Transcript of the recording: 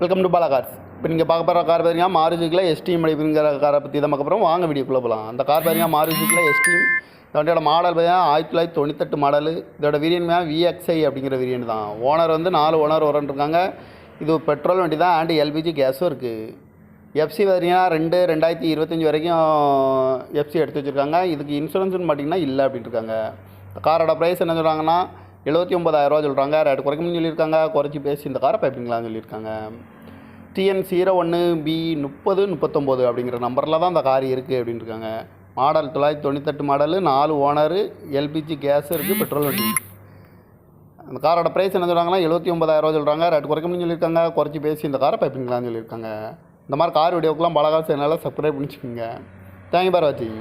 Welcome to Bala cars இப்போ நீங்கள் பார்க்க போகிற கார் பார்த்தீங்கன்னா மாருதிக்கில் எஸ்டீம் அப்படிங்கிற காரை பற்றி தான் பார்க்க போகிறோம் வாங்க வீடியோக்குள்ளே போகலாம் அந்த கார் பார்த்தீங்கன்னா மாருதிக்கில் எஸ்டீம் இந்த வண்டியோட மாடல் பார்த்தீங்கன்னா ஆயிரத்தி தொள்ளாயிரத்தி தொண்ணூத்தெட்டு மாடல் இதோட வேரியன்ட் விஎக்ஸ்ஐ அப்படிங்கிற விரியன் தான். ஓனர் வந்து நாலு ஓனர் இருக்காங்க. இது பெட்ரோல் வண்டி தான் அண்டு எல்பிஜி கேஸும் இருக்குது எஃப்சி பார்த்தீங்கன்னா ரெண்டு ரெண்டாயிரத்தி இருபத்தஞ்சி வரைக்கும் எஃப்சி எடுத்து வச்சுருக்காங்க. இதுக்கு இன்சூரன்ஸ்னு பார்த்தீங்கன்னா இல்லை அப்படின்ட்டு இருக்காங்க. இந்த காரோட ப்ரைஸ் என்ன சொல்கிறாங்கன்னா எழுபத்தி ஒம்பதாயிரரூவா சொல்கிறாங்க ரேட்டு குறைக்கணும்னு சொல்லியிருக்காங்க. குறைச்சி பேசி இந்த காரை பைப்பிங்களான்னு சொல்லியிருக்காங்க. டிஎன் ஜீரோ ஒன்று பி முப்பது முப்பத்தொம்போது அப்படிங்கிற நம்பரில் தான் அந்த கார் இருக்குது அப்படின்னு இருக்காங்க. மாடல் தொள்ளாயிரத்தி தொண்ணூத்தெட்டு மாடலு நாலு ஓனரு எல்பிஜி கேஸ் இருக்குது பெட்ரோல் வண்டி அந்த காரோட ப்ரைஸ் என்ன சொல்கிறாங்கன்னா எழுபத்தி ஒம்பதாயிரரூவா சொல்கிறாங்க ரேட் குறைக்கணும்னு சொல்லியிருக்காங்க. குறைச்சி பேசி இந்த காரை பைப்பிங்களான்னு சொல்லியிருக்காங்க. இந்த மாதிரி கார் வீடியோக்கெலாம் பல என்னால் சப்ஸ்கிரைப் பண்ணிச்சுக்கோங்க. தேங்க்யூ பார் வாட்சிங்